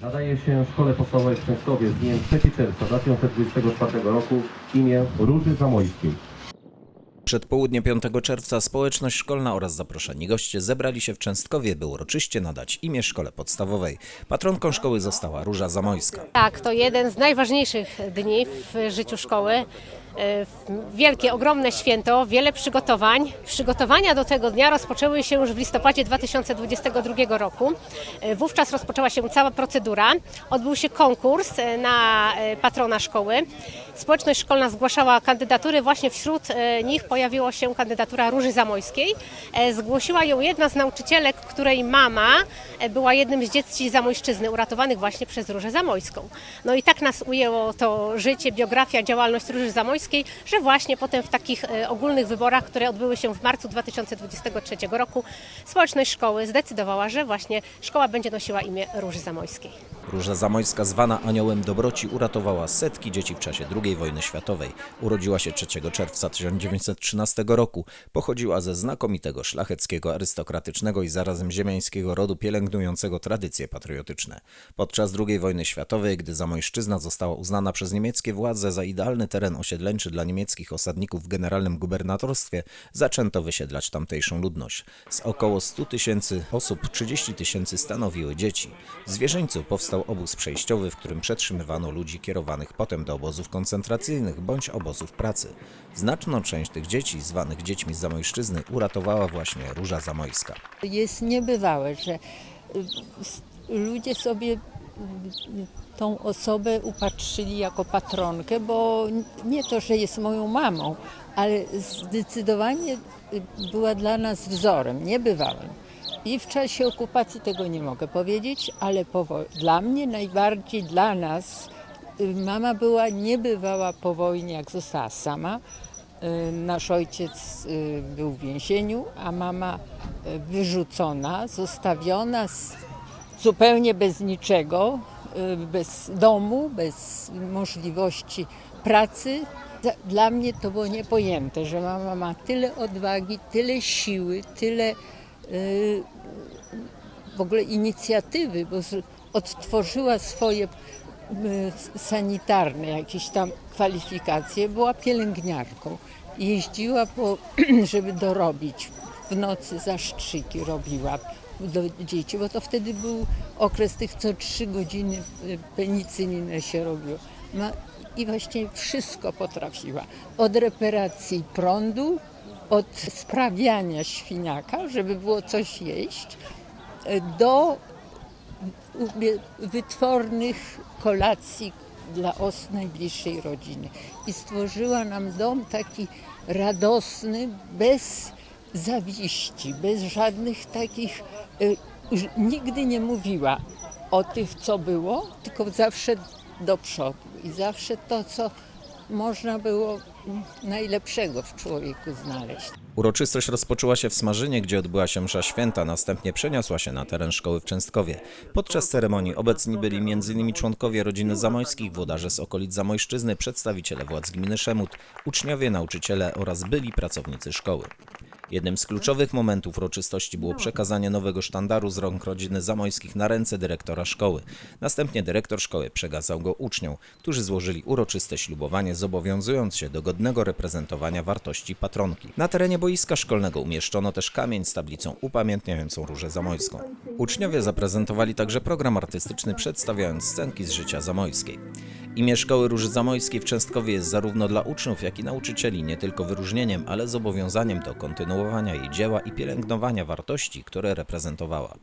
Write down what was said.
Nadaje się Szkole Podstawowej w Częstowie z dniem 3 czerwca 2024 roku imię Róży Zamojskiej. Przed południe 5 czerwca społeczność szkolna oraz zaproszeni goście zebrali się w Częstkowie, by uroczyście nadać imię szkole podstawowej. Patronką szkoły została Róża Zamojska. Tak, to jeden z najważniejszych dni w życiu szkoły. Wielkie, ogromne święto, wiele przygotowań. Przygotowania do tego dnia rozpoczęły się już w listopadzie 2022 roku. E, Wówczas rozpoczęła się cała procedura. Odbył się konkurs e, na e, patrona szkoły. Społeczność szkolna zgłaszała kandydatury. Właśnie wśród nich pojawiła się kandydatura Róży Zamojskiej. Zgłosiła ją jedna z nauczycielek, której mama była jednym z dzieci Zamojszczyzny, uratowanych właśnie przez Różę Zamojską. No i tak nas ujęło to życie, biografia, działalność Róży Zamojskiej, że właśnie potem w takich e, ogólnych wyborach, które odbyły się w marcu 2023 roku, społeczność szkoły zdecydowała, że właśnie szkoła będzie nosiła imię Róży Zamojskiej. Róża Zamojska, zwana aniołem dobroci, uratowała setki dzieci w czasie II wojny światowej. Urodziła się 3 czerwca 1913 roku. Pochodziła ze znakomitego szlacheckiego, arystokratycznego i zarazem ziemiańskiego rodu pielęgnującego tradycje patriotyczne. Podczas II wojny światowej, gdy Zamojszczyzna została uznana przez niemieckie władze za idealny teren osiedleńczy dla niemieckich osadników w generalnym gubernatorstwie, zaczęto wysiedlać tamtejszą ludność. Z około 100 tysięcy osób 30 tysięcy stanowiły dzieci. W Zwierzyńcu powstał obóz przejściowy, w którym przetrzymywano ludzi kierowanych potem do obozów koncentracyjnych bądź obozów pracy. Znaczną część tych dzieci, zwanych dziećmi z Zamojszczyzny, uratowała właśnie Róża Zamojska. jest niebywałe, że ludzie sobie tą osobę upatrzyli jako patronkę, bo nie to, że jest moją mamą, ale zdecydowanie była dla nas wzorem, niebywałym. I w czasie okupacji tego nie mogę powiedzieć, ale dla mnie najbardziej, dla nas, y, mama była niebywała po wojnie, jak została sama. Y, Nasz ojciec y, był w więzieniu, a mama wyrzucona, zostawiona zupełnie bez niczego, y, bez domu, bez możliwości pracy. Dla mnie to było niepojęte, że mama ma tyle odwagi, tyle siły, tyle y, w ogóle inicjatywy, bo odtworzyła swoje y, sanitarne jakieś tam kwalifikacje, była pielęgniarką. Jeździła, po, żeby dorobić. W nocy zastrzyki robiła do dzieci, bo to wtedy był okres tych co trzy godziny penicylinę się robiło. I właśnie wszystko potrafiła. Od reparacji prądu, od sprawiania świniaka, żeby było coś jeść, do wytwornych kolacji dla os najbliższej rodziny. I stworzyła nam dom taki radosny, bez zawiści, bez żadnych takich. y, Nigdy nie mówiła o tych, co było, tylko zawsze do przodu. I zawsze to, co można było najlepszego w człowieku znaleźć. Uroczystość rozpoczęła się w Smarzynie, gdzie odbyła się msza święta, następnie przeniosła się na teren szkoły w Częstkowie. Podczas ceremonii obecni byli m.in. członkowie rodziny Zamojskich, włodarze z okolic Zamojszczyzny, przedstawiciele władz gminy Szemut, uczniowie, nauczyciele oraz byli pracownicy szkoły. Jednym z kluczowych momentów uroczystości było przekazanie nowego sztandaru z rąk rodziny Zamojskich na ręce dyrektora szkoły. Następnie dyrektor szkoły przekazał go uczniom, którzy złożyli uroczyste ślubowanie, zobowiązując się do godnego reprezentowania wartości patronki. Na terenie boiska szkolnego umieszczono też kamień z tablicą upamiętniającą Różę Zamojską. Uczniowie zaprezentowali także program artystyczny przedstawiając scenki z życia zamojskiej. Imię Szkoły Róży Zamojskiej w Częstkowie jest zarówno dla uczniów, jak i nauczycieli nie tylko wyróżnieniem, ale zobowiązaniem do kontynuowania jej dzieła i pielęgnowania wartości, które reprezentowała.